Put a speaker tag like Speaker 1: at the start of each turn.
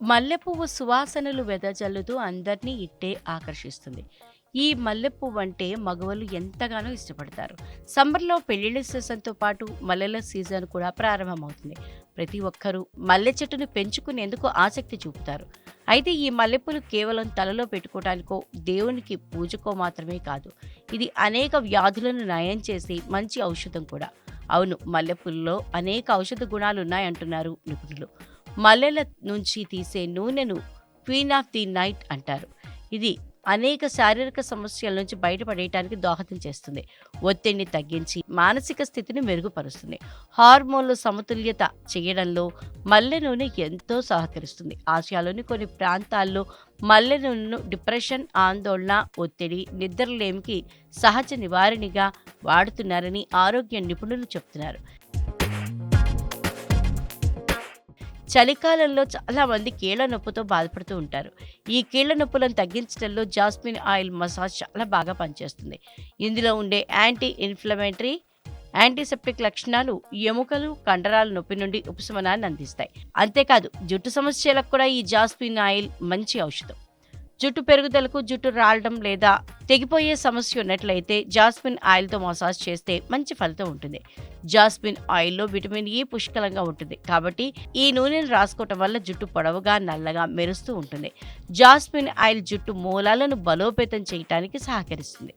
Speaker 1: మల్లెపువ్వు సువాసనలు వెదజల్లుతూ అందరినీ ఇట్టే ఆకర్షిస్తుంది. ఈ మల్లెపువ్వు అంటే మగవాళ్ళు ఎంతగానో ఇష్టపడతారు. సమ్మర్లో పెళ్ళిళ్ళ సీజన్తో పాటు మల్లెల సీజన్ కూడా ప్రారంభమవుతుంది. ప్రతి ఒక్కరూ మల్లె చెట్టును పెంచుకునేందుకు ఆసక్తి చూపుతారు. అయితే ఈ మల్లెపూలు కేవలం తలలో పెట్టుకోవటానికో దేవునికి పూజకో మాత్రమే కాదు. ఇది అనేక వ్యాధులను నయం చేసి మంచి ఔషధం కూడా. అవును మల్లెపూలలో అనేక ఔషధ గుణాలు ఉన్నాయంటున్నారు నిపుణులు. మల్లెల నుంచి తీసే నూనెను క్వీన్ ఆఫ్ ది నైట్ అంటారు. ఇది అనేక శారీరక సమస్యల నుంచి బయటపడేయటానికి దోహదం చేస్తుంది. ఒత్తిడిని తగ్గించి మానసిక స్థితిని మెరుగుపరుస్తుంది. హార్మోన్ల సమతుల్యత చేయడంలో మల్లె నూనె ఎంతో సహకరిస్తుంది. ఆసియాలోని కొన్ని ప్రాంతాల్లో మల్లె నూనెను డిప్రెషన్ ఆందోళన ఒత్తిడి నిద్రలేమికి సహజ నివారణగా వాడుతున్నారని ఆరోగ్య నిపుణులు చెప్తున్నారు. చలికాలంలో చాలా మంది కీళ్ళ నొప్పితో బాధపడుతూ ఉంటారు. ఈ కీళ్ళ నొప్పులను తగ్గించడంలో జాస్మిన్ ఆయిల్ మసాజ్ చాలా బాగా పనిచేస్తుంది. ఇందులో ఉండే యాంటీ ఇన్ఫ్లమేటరీ యాంటీసెప్టిక్ లక్షణాలు ఎముకలు కండరాల నొప్పి నుండి ఉపశమనాన్ని అందిస్తాయి. అంతేకాదు జుట్టు సమస్యలకు కూడా ఈ జాస్మిన్ ఆయిల్ మంచి ఔషధం. జుట్టు పెరుగుదలకు జుట్టు రాలడం లేదా తెగిపోయే సమస్య ఉన్నట్లయితే జాస్మిన్ ఆయిల్తో మసాజ్ చేస్తే మంచి ఫలితం ఉంటుంది. జాస్మిన్ ఆయిల్లో విటమిన్ ఈ పుష్కలంగా ఉంటుంది. కాబట్టి ఈ నూనెను రాసుకోవటం వల్ల జుట్టు పొడవుగా నల్లగా మెరుస్తూ ఉంటుంది. జాస్మిన్ ఆయిల్ జుట్టు మూలాలను బలోపేతం చేయటానికి సహకరిస్తుంది.